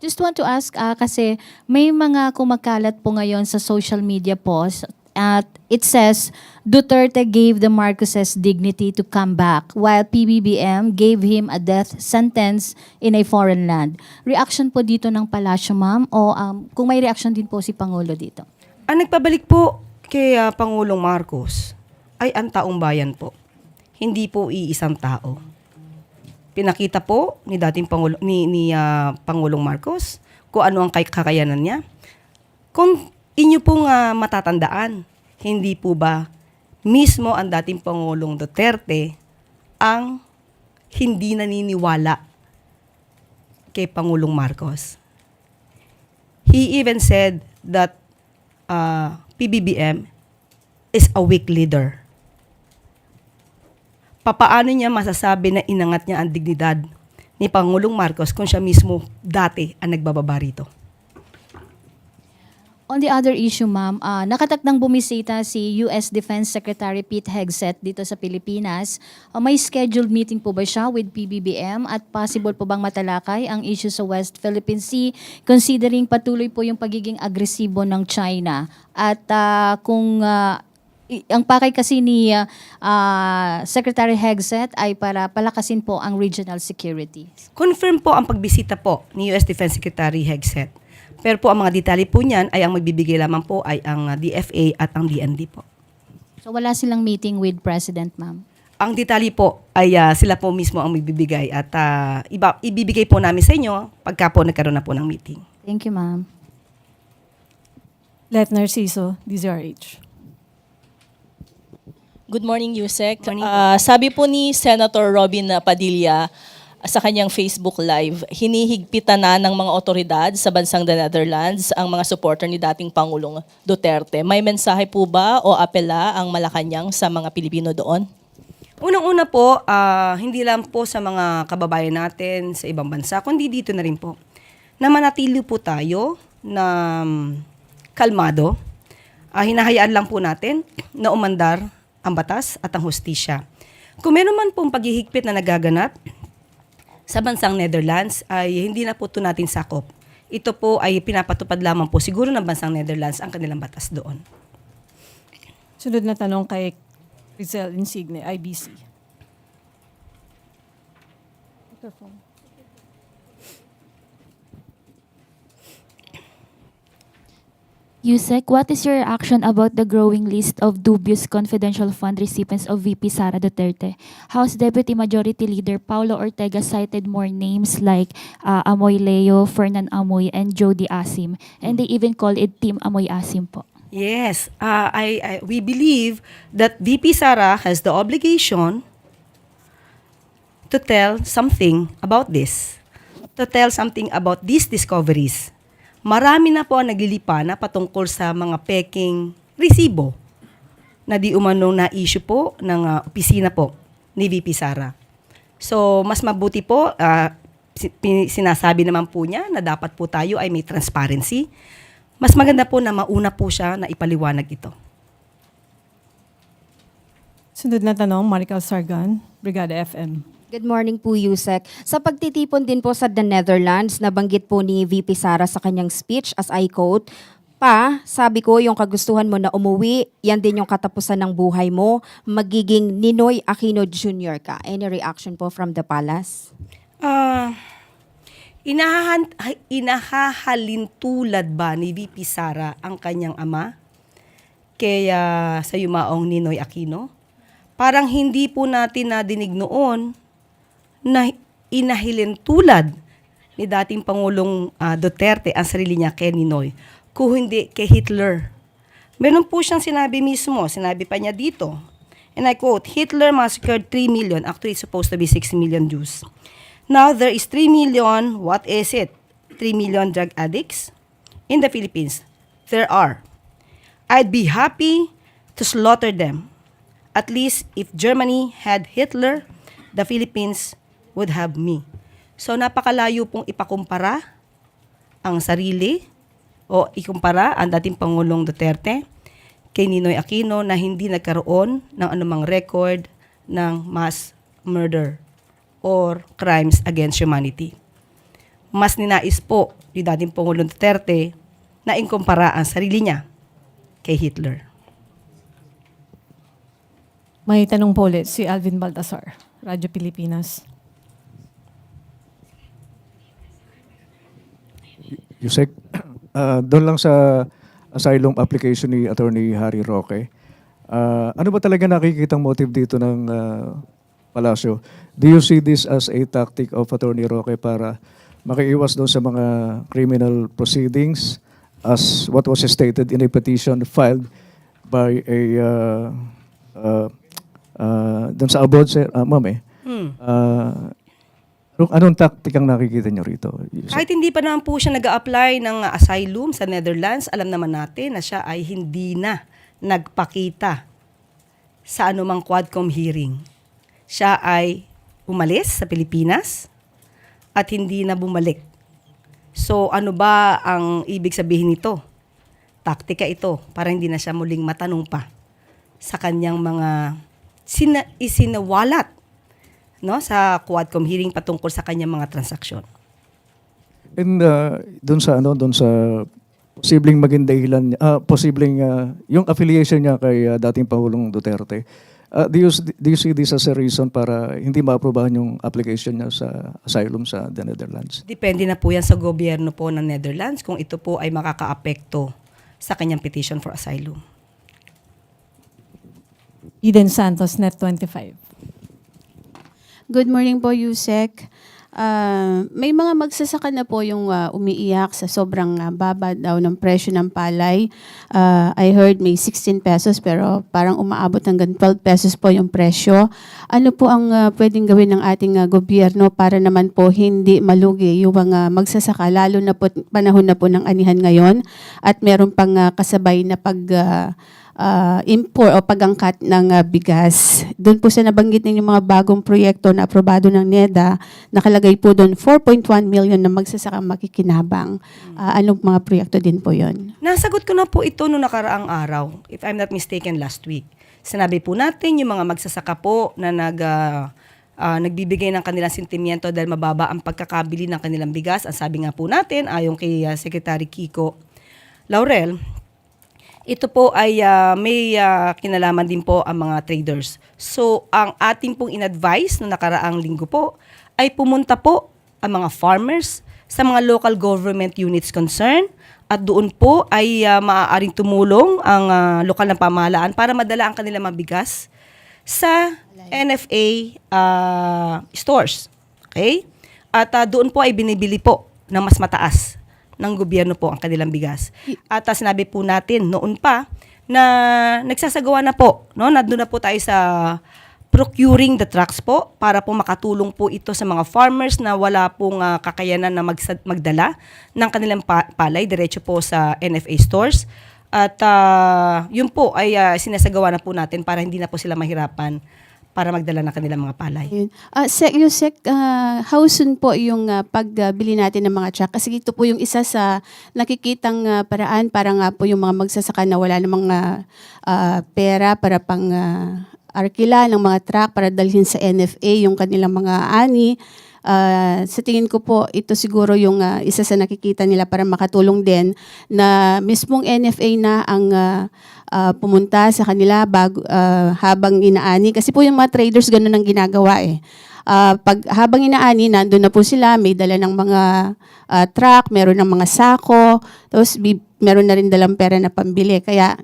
Just want to ask, ah, kasi may mga kumakalat po ngayon sa social media post at it says, Duterte gave the Marcoses dignity to come back while PBBM gave him a death sentence in a foreign land. Reaction po dito ng palasyo, ma'am? O um, kung may reaction din po si Pangulo dito? Ang nagpabalik po kay ah, Pangulong Marcos ay ang taong bayan po. Hindi po iisang tao. Pinakita po ni dating Pangulo ni, ni ah, Pangulong Marcos kung ano ang kay- kakayanan niya. Kung inyo pong ah, matatandaan, hindi po ba mismo ang dating Pangulong Duterte ang hindi naniniwala kay Pangulong Marcos. He even said that uh, PBBM is a weak leader. Papaano niya masasabi na inangat niya ang dignidad ni Pangulong Marcos kung siya mismo dati ang nagbababa rito? On the other issue, ma'am, ah, nakatakdang bumisita si U.S. Defense Secretary Pete Hegseth dito sa Pilipinas. Ah, may scheduled meeting po ba siya with PBBM at possible po bang matalakay ang issue sa West Philippine Sea considering patuloy po yung pagiging agresibo ng China? At ah, kung i- ang pakay kasi ni ah, ah, Secretary Hegseth ay para palakasin po ang regional security. Confirm po ang pagbisita po ni US Defense Secretary Hegseth. Pero po ang mga detalye po niyan ay ang magbibigay lamang po ay ang uh, DFA at ang DND po. So wala silang meeting with President, ma'am? Ang detalye po ay uh, sila po mismo ang magbibigay at uh, iba, ibibigay po namin sa inyo pagka po nagkaroon na po ng meeting. Thank you, ma'am. Let Narciso, DZRH. Good morning, Yusek. Morning. Ah, sabi po ni Senator Robin Padilla sa kanyang Facebook Live, hinihigpitan na ng mga otoridad sa bansang the Netherlands ang mga supporter ni dating Pangulong Duterte. May mensahe po ba o apela ang Malacanang sa mga Pilipino doon? Unang-una po, ah, hindi lang po sa mga kababayan natin sa ibang bansa, kundi dito na rin po, na manatili po tayo na kalmado. Ah, hinahayaan lang po natin na umandar ang batas at ang hustisya. Kung meron man pong paghihigpit na nagaganap sa bansang Netherlands, ay hindi na po ito natin sakop. Ito po ay pinapatupad lamang po siguro ng bansang Netherlands ang kanilang batas doon. Sunod na tanong kay Rizal Insigne, IBC. Yusek, what is your reaction about the growing list of dubious confidential fund recipients of VP Sara Duterte? House Deputy Majority Leader Paulo Ortega cited more names like uh, Amoy Leo, Fernan Amoy, and Jody Asim. And they even call it Team Amoy Asim po. Yes, uh, I, I we believe that VP Sara has the obligation to tell something about this, to tell something about these discoveries. Marami na po ang naglilipa na patungkol sa mga peking resibo na di umanong na issue po ng uh, opisina po ni VP Sara. So, mas mabuti po, uh, sinasabi naman po niya na dapat po tayo ay may transparency. Mas maganda po na mauna po siya na ipaliwanag ito. Sunod na tanong, Marical Sargan, Brigada FM. Good morning po, Yusek. Sa pagtitipon din po sa The Netherlands, nabanggit po ni VP Sara sa kanyang speech, as I quote, Pa, sabi ko yung kagustuhan mo na umuwi, yan din yung katapusan ng buhay mo, magiging Ninoy Aquino Jr. ka. Any reaction po from the palace? Ah, inahahan, inahahalin tulad ba ni VP Sara ang kanyang ama? Kaya sa yumaong Ninoy Aquino? Parang hindi po natin nadinig noon na inahilin tulad ni dating Pangulong ah, Duterte ang sarili niya kay Ninoy, kung hindi kay Hitler. Meron po siyang sinabi mismo, sinabi pa niya dito, and I quote, Hitler massacred 3 million, actually supposed to be 6 million Jews. Now there is 3 million, what is it? 3 million drug addicts in the Philippines. There are. I'd be happy to slaughter them. At least if Germany had Hitler, the Philippines would have me. So napakalayo pong ipakumpara ang sarili o ikumpara ang dating Pangulong Duterte kay Ninoy Aquino na hindi nagkaroon ng anumang record ng mass murder or crimes against humanity. mas ninais po ni dating Pangulong Duterte na inkumpara ang sarili niya kay Hitler. May tanong po ulit si Alvin Baltasar, Radyo Pilipinas. Yusek, ah, doon lang sa asylum application ni Attorney Harry Roque, ah, ano ba talaga nakikitang motive dito ng ah, Palasyo? Do you see this as a tactic of Attorney Roque para makiiwas doon sa mga criminal proceedings as what was stated in a petition filed by a uh, uh, uh, doon sa abroad, sir, ah, ma'am eh. Hmm. Ah, anong- tactic ang nakikita niyo rito? Kahit hindi pa naman po siya nag apply ng asylum sa Netherlands, alam naman natin na siya ay hindi na nagpakita sa anumang Quadcom hearing. Siya ay umalis sa Pilipinas at hindi na bumalik. So ano ba ang ibig sabihin nito? Taktika ito para hindi na siya muling matanong pa sa kanyang mga sina- isinawalat no sa Quadcom hearing patungkol sa kanyang mga transaksyon. And uh, doon sa ano, doon sa posibleng maging dahilan, ah posibleng ah, yung affiliation niya kay ah, dating Pangulong Duterte. ah, do, you, do you see this as a reason para hindi maaprobahan yung application niya sa asylum sa the Netherlands? Depende na po yan sa gobyerno po ng Netherlands kung ito po ay makakaapekto sa kanyang petition for asylum. Eden Santos, Net 25. Good morning po, Yusek. Ah, may mga magsasaka na po yung ah, umiiyak sa sobrang ah, baba daw ng presyo ng palay. Ah, I heard may 16 pesos pero parang umaabot hanggang 12 pesos po yung presyo. Ano po ang ah, pwedeng gawin ng ating ah, gobyerno para naman po hindi malugi yung mga magsasaka lalo na po panahon na po ng anihan ngayon at meron pang ah, kasabay na pag ah, uh, import o pagangkat ng uh, bigas. Doon po sa nabanggit ninyo mga bagong proyekto na aprobado ng NEDA, nakalagay po doon 4.1 million na magsasaka makikinabang. Uh, anong mga proyekto din po yon? Nasagot ko na po ito noong nakaraang araw, if I'm not mistaken, last week. Sinabi po natin yung mga magsasaka po na nag, ah, ah, nagbibigay ng kanilang sentimiento dahil mababa ang pagkakabili ng kanilang bigas. Ang sabi nga po natin, ayon kay ah, Secretary Kiko Laurel, ito po ay ah, may ah, kinalaman din po ang mga traders. So, ang ating pong in-advise no nakaraang linggo po ay pumunta po ang mga farmers sa mga local government units concerned at doon po ay ah, maaaring tumulong ang ah, lokal na pamahalaan para madala ang kanilang mabigas sa NFA ah, stores. Okay? At ah, doon po ay binibili po ng mas mataas ng gobyerno po ang kanilang bigas. At ah, sinabi po natin noon pa na nagsasagawa na po, no? Nandun na po tayo sa procuring the trucks po para po makatulong po ito sa mga farmers na wala pong ah, kakayanan na magsa- magdala ng kanilang pa- palay diretso po sa NFA stores. At ah, yun po ay ah, sinasagawa na po natin para hindi na po sila mahirapan para magdala ng kanilang mga palay. Ayun. Ah, Sec, Yusek, ah, how soon po yung ah, pagbili natin ng mga truck? Kasi ito po yung isa sa nakikitang ah, paraan para nga po yung mga magsasaka na wala namang ah, ah, pera para pang ah, arkila ng mga truck para dalhin sa NFA yung kanilang mga ani. Ah, sa tingin ko po, ito siguro yung ah, isa sa nakikita nila para makatulong din na mismong NFA na ang ah, ah, pumunta sa kanila bago, ah, habang inaani. Kasi po yung mga traders ganun ang ginagawa eh. Ah, pag habang inaani, nandun na po sila, may dala ng mga ah, truck, meron ng mga sako, tapos meron na rin dalang pera na pambili. Kaya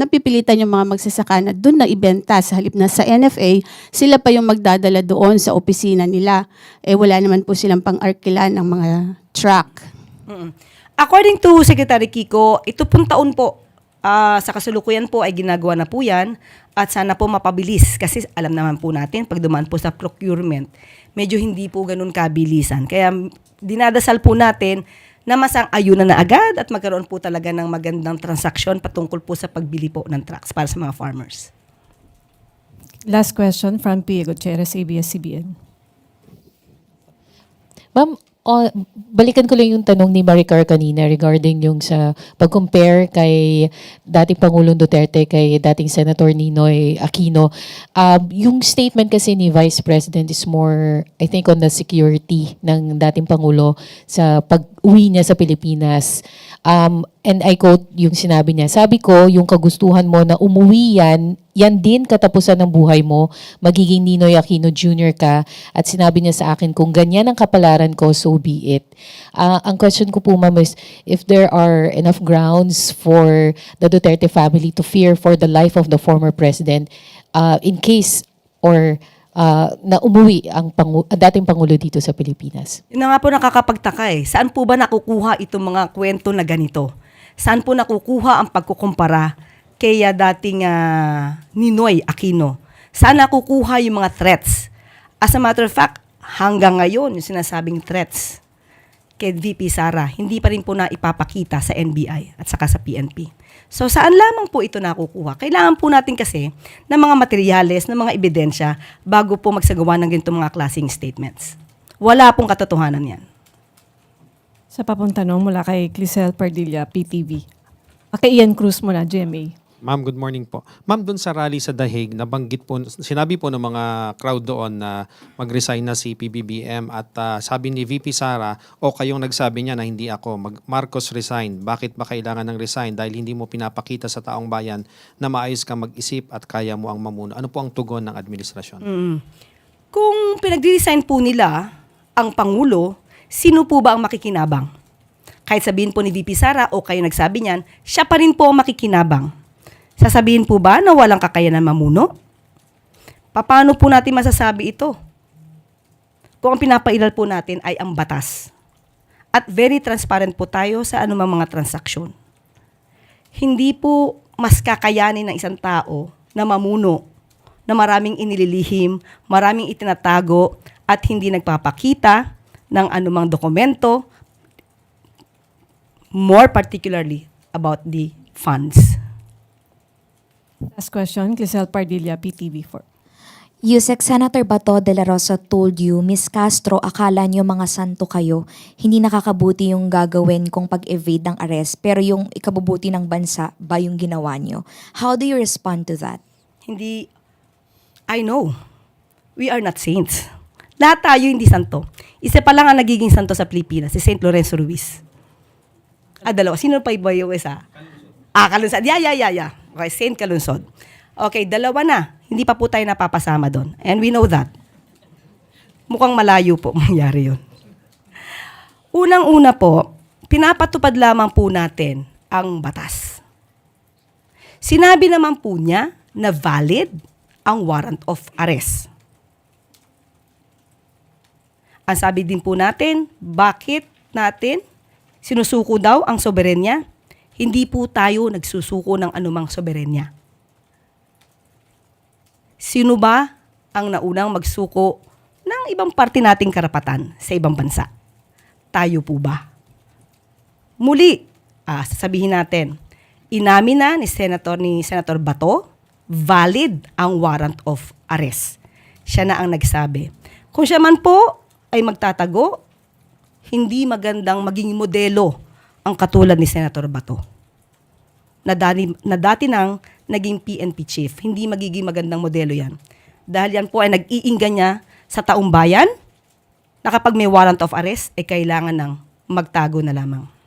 napipilitan yung mga magsasaka na doon na ibenta sa halip na sa NFA, sila pa yung magdadala doon sa opisina nila. Eh wala naman po silang pang-arkila ng mga truck. According to Secretary Kiko, ito pong taon po, ah, sa kasulukuyan po ay ginagawa na po yan at sana po mapabilis kasi alam naman po natin pag dumaan po sa procurement, medyo hindi po ganun kabilisan. Kaya dinadasal po natin na masang ayunan na agad at magkaroon po talaga ng magandang transaksyon patungkol po sa pagbili po ng trucks para sa mga farmers. Last question from Pia Gutierrez, ABS-CBN. Ma'am, oh, balikan ko lang yung tanong ni Maricar kanina regarding yung sa pag-compare kay dating Pangulong Duterte kay dating Senator Ninoy Aquino. Um, yung statement kasi ni Vice President is more, I think, on the security ng dating Pangulo sa pag-uwi niya sa Pilipinas. Um, and I quote yung sinabi niya, sabi ko, yung kagustuhan mo na umuwi yan, yan din katapusan ng buhay mo, magiging Ninoy Aquino Jr. ka, at sinabi niya sa akin, kung ganyan ang kapalaran ko, so be it. Ah, ang question ko po, ma'am, is if there are enough grounds for the Duterte family to fear for the life of the former president uh, in case or uh, na umuwi ang pangu- dating Pangulo dito sa Pilipinas. Yun nga po nakakapagtaka eh. Saan po ba nakukuha itong mga kwento na ganito? Saan po nakukuha ang pagkukumpara kay dating ah, Ninoy Aquino? Saan nakukuha yung mga threats? As a matter of fact, hanggang ngayon, yung sinasabing threats kay VP Sara, hindi pa rin po na ipapakita sa NBI at saka sa PNP. So saan lamang po ito nakukuha? Kailangan po natin kasi ng mga materyales, ng mga ebidensya bago po magsagawa ng ganitong mga klaseng statements. Wala pong katotohanan yan. Sa papong tanong mula kay Clisel Pardilla, PTV. Kay Ian Cruz mula, GMA. Ma'am, good morning po. Ma'am, dun sa rally sa Dahig, nabanggit po, sinabi po ng mga crowd doon na mag-resign na si PBBM at ah, sabi ni VP Sara, o kayong nagsabi niya na hindi ako, mag Marcos resign. Bakit ba kailangan ng resign? Dahil hindi mo pinapakita sa taong bayan na maayos kang mag-isip at kaya mo ang mamuno. Ano po ang tugon ng administrasyon? Kung pinag-resign po nila ang Pangulo, sino po ba ang makikinabang? Kahit sabihin po ni VP Sara o kayo nagsabi niyan, siya pa rin po ang makikinabang. Sasabihin po ba na walang kakayanan mamuno? Paano po natin masasabi ito? Kung ang pinapailal po natin ay ang batas. At very transparent po tayo sa anumang mga transaksyon. Hindi po mas kakayanin ng isang tao na mamuno na maraming inililihim, maraming itinatago at hindi nagpapakita ng anumang dokumento, more particularly about the funds. Last question, Clisel Pardilla, PTV4. Yusek Senator Bato de la Rosa told you, Miss Castro, akala niyo mga santo kayo. Hindi nakakabuti yung gagawin kong pag-evade ng arrest, pero yung ikabubuti ng bansa ba yung ginawa niyo? How do you respond to that? Hindi, I know, we are not saints. Lahat tayo hindi santo. Isa pa lang ang nagiging santo sa Pilipinas, si St. Lorenzo Ruiz. Ah, dalawa. Sino pa iba yung isa? Ah, Kalunsod. Yeah, yeah, yeah, yeah. Okay, Saint Kalunsod. Okay, dalawa na. Hindi pa po tayo napapasama doon. And we know that. Mukhang malayo po mangyari yun. Unang-una po, pinapatupad lamang po natin ang batas. Sinabi naman po niya na valid ang warrant of arrest. Ang sabi din po natin, bakit natin sinusuko daw ang soberenya? Hindi po tayo nagsusuko ng anumang soberenya. Sino ba ang naunang magsuko ng ibang parte nating karapatan sa ibang bansa? Tayo po ba? Muli, ah, sasabihin natin, inamin na ni Senator ni Senator Bato, valid ang warrant of arrest. Siya na ang nagsabi. Kung siya man po ay magtatago, hindi magandang maging modelo ang katulad ni Senator Bato. Na dati, na dati nang naging PNP chief. Hindi magiging magandang modelo yan. Dahil yan po ay nag-iingga niya sa taong bayan na kapag may warrant of arrest, ay kailangan ng magtago na lamang.